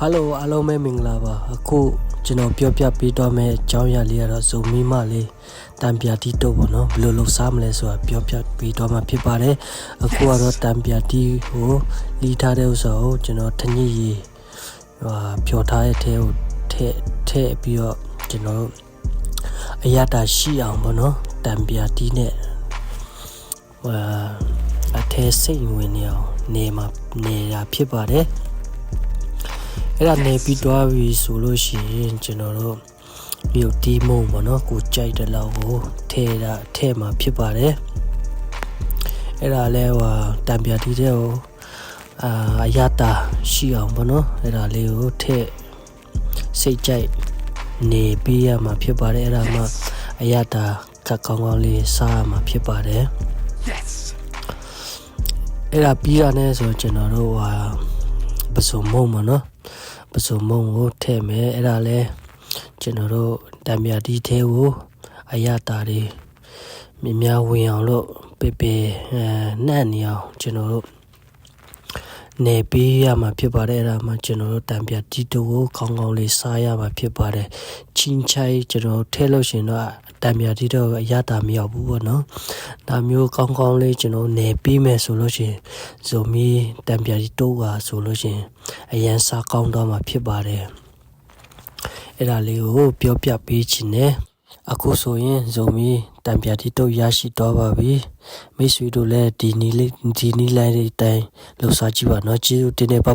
ဟယ်လိုအားလုံးပဲမင်္ဂလာပါအခုကျွန်တော်ပြောပြပေးတော့မယ့်အကြောင်းအရာလေးကတော့ဇုံမီမလေးတံပြာတီတော့ပေါ့နော်ဘယ်လိုလုပ်စားမလဲဆိုတာပြောပြပေးတော့မှာဖြစ်ပါတယ်အခုကတော့တံပြာတီကိုလီထားတဲ့ဥစ္စာကိုကျွန်တော်ထညစ်ရီဟာဖြော်ထားတဲ့ထဲကိုထည့်ထည့်ပြီးတော့ကျွန်တော်တို့အရတာရှိအောင်ပေါ့နော်တံပြာတီနဲ့ဟိုအထဲစိတ်ဝင်နေအောင်နေမှာနေတာဖြစ်ပါတယ် အဲ့ဒါနေပြီးသွားပြီဆိုလို့ရှိရင်ကျွန်တော်တို့မြို့တီးမုံပေါ့နော်ကိုကြိုက်တဲ့လောက်ကိုထဲတာထဲမှာဖြစ်ပါတယ်အဲ့ဒါလဲဟိုတံပြတီတဲ့ကိုအာအရတာရှိအောင်ပေါ့နော်အဲ့ဒါလေးကိုထဲစိတ်ကြိုက်နေပြီးရမှာဖြစ်ပါတယ်အဲ့ဒါမှအရတာကကောင်းကောင်းလေးစားရမှာဖြစ်ပါတယ်အဲ့ဒါပြီးတာနဲ့ဆိုကျွန်တော်တို့ဟာ ပစုံမုံမနော်ပစုံမုံကိုထည့်မယ်အဲ့ဒါလဲကျွန်တော်တို့တံမြာတီထဲကိုအရတာတွေမြင်များဝင်အောင်လို့ပေပေအဲနှံ့နေအောင်ကျွန်တော်တို့ နေပေးရမှာဖြစ်ပါတယ်အဲ့ဒါမှကျွန်တော်တို့တံပြတီတိုကိုကောင်းကောင်းလေးစားရမှာဖြစ်ပါတယ်ချင်းချိုင်ကျွန်တော်ထဲလို့ရှင်တော့တံပြတီတိုအရတာမရောက်ဘူးပေါ့နော်ဒါမျိုးကောင်းကောင်းလေးကျွန်တော်နေပေးမယ်ဆိုလို့ရှင်ဇိုမီတံပြတီတိုကဆိုလို့ရှင်အရန်စားကောင်းတော့မှာဖြစ်ပါတယ်အဲ့ဒါလေးကိုပြောပြပေးခြင်းနဲ့အခုဆိုရင်ဇုံမီတံပြတီတုတ်ရရှိတော့ပါပြီမိတ်ဆွေတို့လည်းဒီနီလေးဒီနီလိုင်းလေးတိုင်းလှူစားကြည့်ပါနော်ကျေးဇူးတင်နေပါပါ